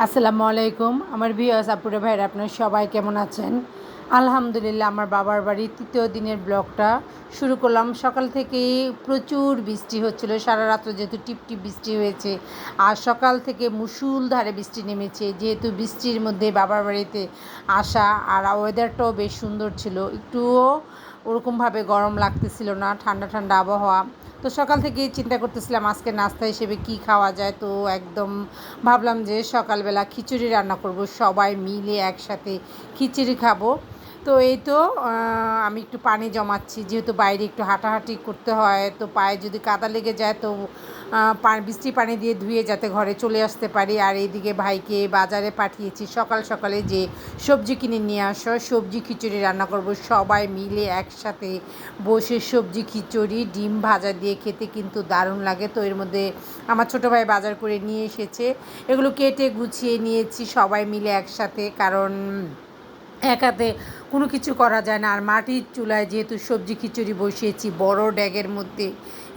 আসসালামু আলাইকুম। আমার ভিউয়ার্স, আপুরে ভাইরা আপনার সবাই কেমন আছেন? আলহামদুলিল্লাহ, আমার বাবার বাড়ির তৃতীয় দিনের ব্লগটা শুরু করলাম। সকাল থেকেই প্রচুর বৃষ্টি হচ্ছিল, সারা রাত্র যেহেতু টিপটিপ বৃষ্টি হয়েছে, আর সকাল থেকে মুসুল ধারে বৃষ্টি নেমেছে, যেহেতু বৃষ্টির মধ্যে বাবার বাড়িতে আসা আর ওয়েদারটাও বেশ সুন্দর ছিল। একটুও ওরকমভাবে গরম লাগতেছিল না, ঠান্ডা ঠান্ডা আবহাওয়া। তো সকাল থেকে চিন্তা করতেছিলাম আজকে নাস্তা হিসেবে কি খাওয়া যায়। তো একদম ভাবলাম যে সকালবেলা খিচুড়ি রান্না করব, সবাই মিলে একসাথে খিচুড়ি খাব। তো এই তো আমি একটু পানি জমাচ্ছি। যেহেতু বাইরে একটু হাঁটাহাঁটি করতে হয়, তো পায়ে যদি কাদা লেগে যায়, তো বৃষ্টি পানি দিয়ে ধুয়ে যাতে ঘরে চলে আসতে পারি। আর এইদিকে ভাইকে বাজারে পাঠিয়েছি। সকাল সকালে যে সবজি কিনে নিয়ে আসো, সবজি খিচুড়ি রান্না করব। সবাই মিলে একসাথে বসে সবজি খিচুড়ি, ডিম ভাজা দিয়ে খেতে কিন্তু দারুণ লাগে। তো এর মধ্যে আমার ছোটো ভাই বাজার করে নিয়ে এসেছে। এগুলো কেটে গুছিয়ে নিয়েছি সবাই মিলে একসাথে। কারণ একাতে কোনো কিছু করা যায় না। আর মাটির চুলায় যেহেতু সবজি খিচুড়ি বসিয়েছি, বড় ড্যাগের মধ্যে,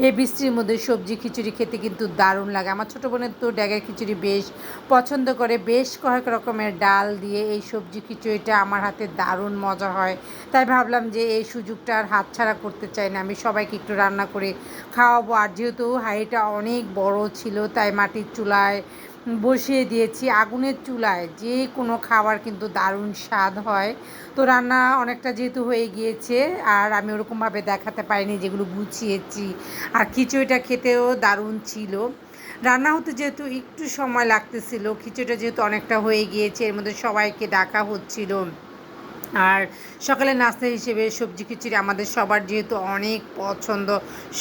এই বৃষ্টির মধ্যে সবজি খিচুড়ি খেতে কিন্তু দারুণ লাগে। আমার ছোটো বোনের তো ড্যাগের খিচুড়ি বেশ পছন্দ করে। বেশ কয়েক রকমের ডাল দিয়ে এই সবজি খিচুড়িটা আমার হাতে দারুণ মজা হয়। তাই ভাবলাম যে এই সুযোগটা আর হাতছাড়া করতে চাই না। আমি সবাইকে একটু রান্না করে খাওয়াবো। আর যেহেতু হাঁড়িটা অনেক বড় ছিল, তাই মাটির চুলায় বসিয়ে দিয়েছি আগুনের চুলায়। যে কোনো খাবার কিন্তু দারুণ স্বাদ হয়। তো রান্না অনেকটা যেহেতু হয়ে গিয়েছে, আর আমি ওরকমভাবে দেখাতে পারিনি যেগুলো গুছিয়েছি। আর খিচুড়িটা খেতেও দারুণ ছিল। রান্না হতে যেহেতু একটু সময় লাগতেছিল, খিচুড়িটা যেহেতু অনেকটা হয়ে গিয়েছে, এর মধ্যে সবাইকে ডাকা হচ্ছিল। আর সকালে নাস্তা হিসেবে সবজি খিচুড়ি আমাদের সবার যেহেতু অনেক পছন্দ।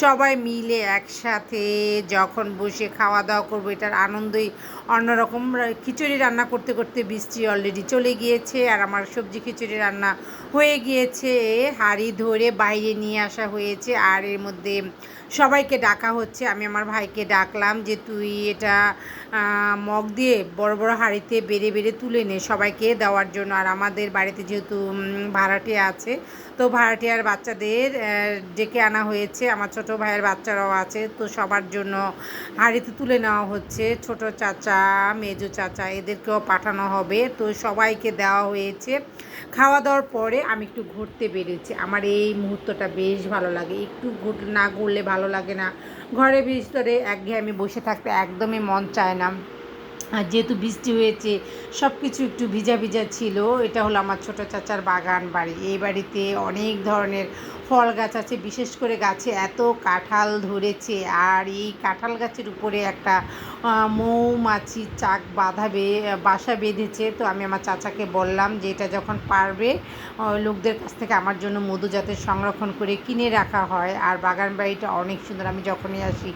সবাই মিলে একসাথে যখন বসে খাওয়া দাওয়া করব, এটার আনন্দই অন্যরকম। খিচুড়ি রান্না করতে করতে বৃষ্টি অলরেডি চলে গিয়েছে আর আমার সবজি খিচুড়ি রান্না হয়ে গিয়েছে। হাঁড়ি ধরে বাইরে নিয়ে আসা হয়েছে আর এর মধ্যে সবাইকে ডাকা হচ্ছে। আমি আমার ভাইকে ডাকলাম যে, তুই এটা মগ দিয়ে বড় বড় হাঁড়িতে বেড়ে বেড়ে তুলে নে সবাইকে দেওয়ার জন্য। আর আমাদের বাড়িতে যেহেতু ভাড়াটিয়া আছে। তো ভাড়াটিয়ার বাচ্চাদের ডেকে আনা হয়েছে। আমার ছোট ভাইয়ের বাচ্চারাও আছে। তো সবার জন্য হাঁড়িতে তুলে নেওয়া হচ্ছে। ছোট চাচা, মেজো চাচা, এদেরকেও পাঠানো হবে। তো সবাইকে দেওয়া হয়েছে। খাওয়া দাওয়ার পরে আমি একটু ঘুরতে বেরিয়েছি। আমার এই মুহূর্তটা বেশ ভালো লাগে। একটু ঘুর, না ঘুরলে ভালো লাগে না। ঘরে ভিতরে একঘেয়ে আমি বসে থাকতে একদমই মন চায় না। আর যেহেতু বৃষ্টি হয়েছে সব কিছু একটু ভিজা ভিজা ছিল, এটা হলো আমার ছোট চাচার বাগান বাড়ি। এই বাড়িতে অনেক ধরনের ফল গাছ আছে, বিশেষ করে গাছে এত কাঁঠাল ধরেছে, আর এই কাঁঠাল গাছের উপরে একটা মৌমাছি চাক বাঁধা বে- বাসা বেঁধেছে। তো আমি আমার চাচাকে বললাম যে, এটা যখন পারবে লোকদের কাছ থেকে আমার জন্য মধু যাতে সংরক্ষণ করে কিনে রাখা হয়। আর বাগান বাড়িটা অনেক সুন্দর। আমি যখনই আসি,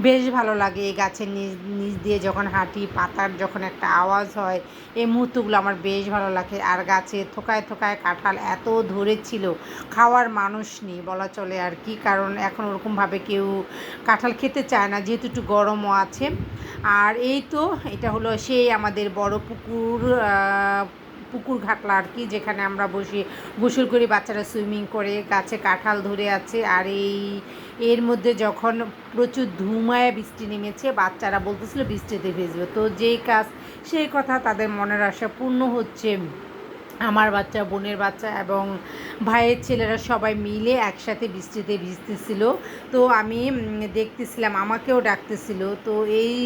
বেশ ভালো লাগে এই গাছের নিচ নিচ দিয়ে যখন হাঁটি পাতার যখন একটা আওয়াজ হয়, এই মুহূর্তগুলো আমার বেশ ভালো লাগে। আর গাছে থোকায় থোকায় কাঁঠাল এত ধরেছিল, খাওয়ার মানুষ নেই বলা চলে আর কি। কারণ এখন ওরকমভাবে কেউ কাঁঠাল খেতে চায় না, যেহেতু একটু গরমও আছে। আর এই তো, এটা হলো সেই আমাদের বড় পুকুর পুকুর ঘাটলা আর কি, যেখানে আমরা বসি গোসল করি, বাচ্চারা সুইমিং করে, গাছে কাঁঠাল ধরে আছে। আর এই, এর মধ্যে যখন প্রচুর ধুমায় বৃষ্টি নেমেছে, বাচ্চারা বলতেছিল বৃষ্টিতে ভেজবে। তো যেই কাজ, সেই কথা তাদের মনের আশা পূর্ণ হচ্ছে। আমার বাচ্চা, বোনের বাচ্চা এবং ভাইয়ের ছেলেরা সবাই মিলে একসাথে বৃষ্টিতে ভিজতেছিল। তো আমি দেখতেছিলাম, আমাকেও ডাকতেছিল। তো এই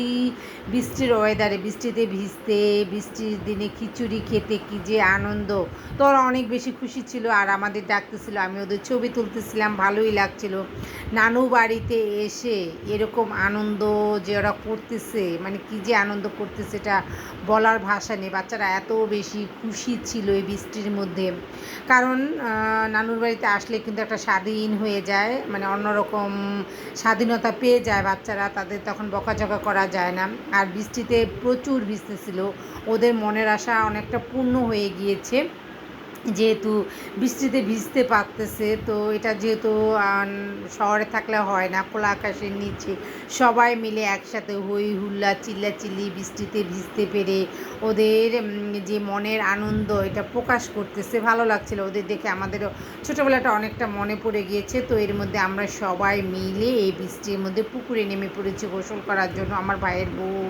বৃষ্টির ওয়েদারে বৃষ্টিতে ভিজতে, বৃষ্টির দিনে খিচুড়ি খেতে কি যে আনন্দ। তো ওরা অনেক বেশি খুশি ছিল আর আমাদের ডাকতেছিল, আমি ওদের ছবি তুলতেছিলাম, ভালোই লাগছিল। নানু বাড়িতে এসে এরকম আনন্দ যে ওরা করতেছে মানে কি যে আনন্দ করতেছে এটা বলার ভাষা নেই। বাচ্চারা এত বেশি খুশি ছিল এই বৃষ্টির মধ্যে। কারণ নানুর বাড়িতে আসলে কিন্তু একটা স্বাধীন হয়ে যায় মানে অন্যরকম স্বাধীনতা পেয়ে যায় বাচ্চারা, তাদের তখন বকাঝকা করা যায় না। আর বৃষ্টিতে প্রচুর বৃষ্টি ছিল, ওদের মনের আশা অনেকটা পূর্ণ হয়ে গিয়েছে। যেহেতু বৃষ্টিতে ভিজতে পারতেছে, তো এটা যেহেতু শহরে থাকলে হয় না, খোলা আকাশের নিচে সবাই মিলে একসাথে হই হুল্লা চিল্লা চিল্লি বৃষ্টিতে ভিজতে পেরে ওদের যে মনের আনন্দ এটা প্রকাশ করতেছে, ভালো লাগছিল ওদের দেখে। আমাদেরও ছোটোবেলাটা অনেকটা মনে পড়ে গিয়েছে, তো এর মধ্যে আমরা সবাই মিলে এই বৃষ্টির মধ্যে পুকুরে নেমে পড়েছি গোসল করার জন্য। আমার ভাইয়ের বউ,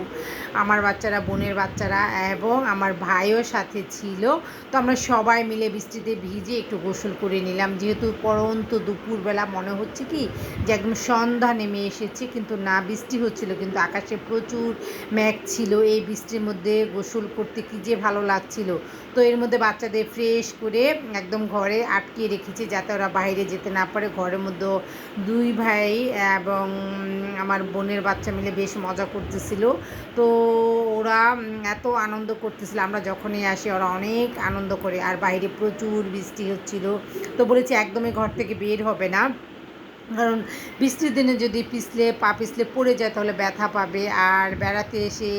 আমার বাচ্চারা, বোনের বাচ্চারা এবং আমার ভাইও সাথে ছিল, তো আমরা সবাই মিলে বৃষ্টিতে ভিজে একটু গোসল করে নিলাম। যেহেতু পরন্ত দুপুরবেলা মনে হচ্ছে কি যে একদম সন্ধ্যা নেমে এসেছে, কিন্তু না, বৃষ্টি হচ্ছিল, কিন্তু আকাশে প্রচুর মেঘ ছিল। এই বৃষ্টির মধ্যে গোসল করতে কি যে ভালো লাগছিল। তো এর মধ্যে বাচ্চাদের ফ্রেশ করে একদম ঘরে আটকে রেখেছি, যাতে ওরা বাইরে যেতে না পারে। ঘরের মধ্যে দুই ভাই এবং আমার বোনের বাচ্চা মিলে বেশ মজা করতেছিল। তো ওরা এত আনন্দ করতেছিল, আমরা যখনই আসি ওরা অনেক আনন্দ করে। আর বাইরে প্রচুর বৃষ্টি হচ্ছিল। তো বলেছি, একদমই ঘর থেকে বের হবে না। কারণ বৃষ্টির দিনে যদি পিছলে, পা পিছলে পড়ে যায়, তাহলে ব্যথা পাবে। আর বেড়াতে এসে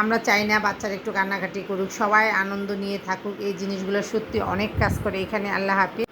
আমরা চাই না বাচ্চারা একটু কান্নাকাটি করুক। সবাই আনন্দ নিয়ে থাকুক। এই জিনিসগুলো সত্যি অনেক কাজ করে। এখানে আল্লাহ হাফিজ।